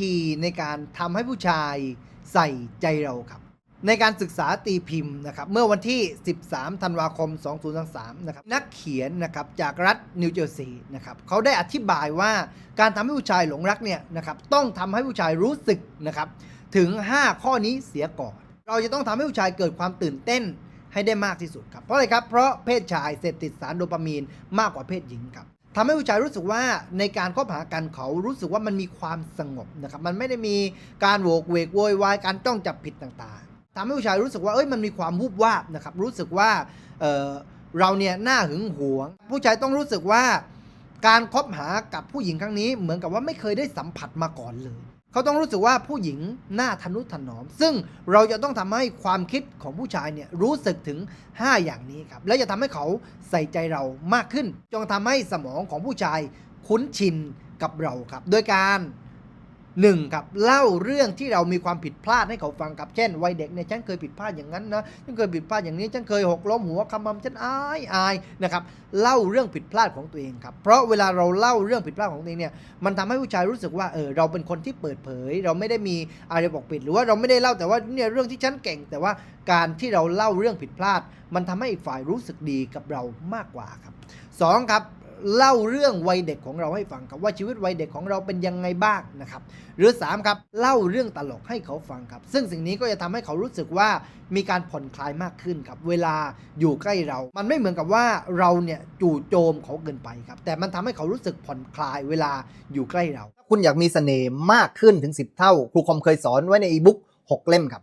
ธีในการทำให้ผู้ชายใส่ใจเราครับ ในการศึกษาตีพิมพ์นะครับ เมื่อวันที่ 13 ธันวาคม 2023 นะครับ นักเขียนนะครับจากรัฐนิวเจอร์ซีย์นะครับเขาได้อธิบายว่าการทำให้ผู้ชายหลงรักเนี่ยนะครับต้องทำให้ผู้ชายรู้สึกนะครับถึง 5 ข้อนี้เสียก่อน เราจะต้องทำให้ผู้ชายเกิดความตื่นเต้นให้ได้มากที่สุดครับ เพราะอะไรครับ เพราะเพศชายเสพติดสารโดปามีนมากกว่าเพศหญิงครับ ทำให้ผู้ชายรู้สึกว่าในการคบหากันเขารู้สึกว่ามันมีความสงบนะครับ มันไม่ได้มีการโวกเวกโวยวายการจ้องจับผิดต่างๆทำให้ผู้ชายรู้สึกว่าเอ้ยมันมีความวูบวาบนะครับ รู้สึกว่าเออเราเนี่ยน่าหึงหวง ผู้ชายต้องรู้สึกว่าการคบหากับผู้หญิงครั้งนี้เหมือนกับว่าไม่เคยได้สัมผัสมาก่อนเลย เขาต้องรู้สึกว่าผู้หญิงหน้าทนุถนอม ซึ่งเราจะต้องทำให้ความคิดของผู้ชายเนี่ยรู้สึกถึง 5 อย่างนี้ครับ และจะทำให้เขาใส่ใจเรามากขึ้น จงทำให้สมองของผู้ชายคุ้นชินกับเราครับ โดยการ หนึ่งครับเล่าเรื่องที่เรามีความผิดพลาดให้เขาฟังครับเช่นวัยเด็กเนี่ยฉันเคยผิดพลาดอย่างนั้นนะฉันเคยผิดพลาดอย่างนี้ฉันเคยหกล้มหัวคำมำฉันอายอายนะครับเล่าเรื่องผิดพลาดของตัวเองครับเพราะเวลาเราเล่าเรื่องผิดพลาดของตัวเองเนี่ยมันทำให้ผู้ชายรู้สึกว่าเออเราเป็นคนที่เปิดเผย เราไม่ได้มีอะไรปกปิด หรือว่าเราไม่ได้เล่าแต่ว่าเนี่ยเรื่องที่ฉันเก่ง แต่ว่าการที่เราเล่าเรื่องผิดพลาด มันทำให้อีกฝ่ายรู้สึกดีกับเรามากกว่าครับสองครับ เล่าเรื่องวัยเด็กของเราให้ฟังครับว่าชีวิตวัยเด็กของเราเป็นยังไงบ้างนะครับ หรือ 3 ครับ เล่าเรื่องตลกให้เขาฟังครับ ซึ่งสิ่งนี้ก็จะทำให้เขารู้สึกว่ามีการผ่อนคลายมากขึ้นครับ เวลาอยู่ใกล้เรา มันไม่เหมือนกับว่าเราเนี่ยจู่โจมเขาเกินไปครับ แต่มันทำให้เขารู้สึกผ่อนคลายเวลาอยู่ใกล้เราถ้าคุณอยากมีเสน่ห์มากขึ้นถึง 10 เท่า ครูคอมเคยสอนไว้ในอีบุ๊ก6เล่มครับ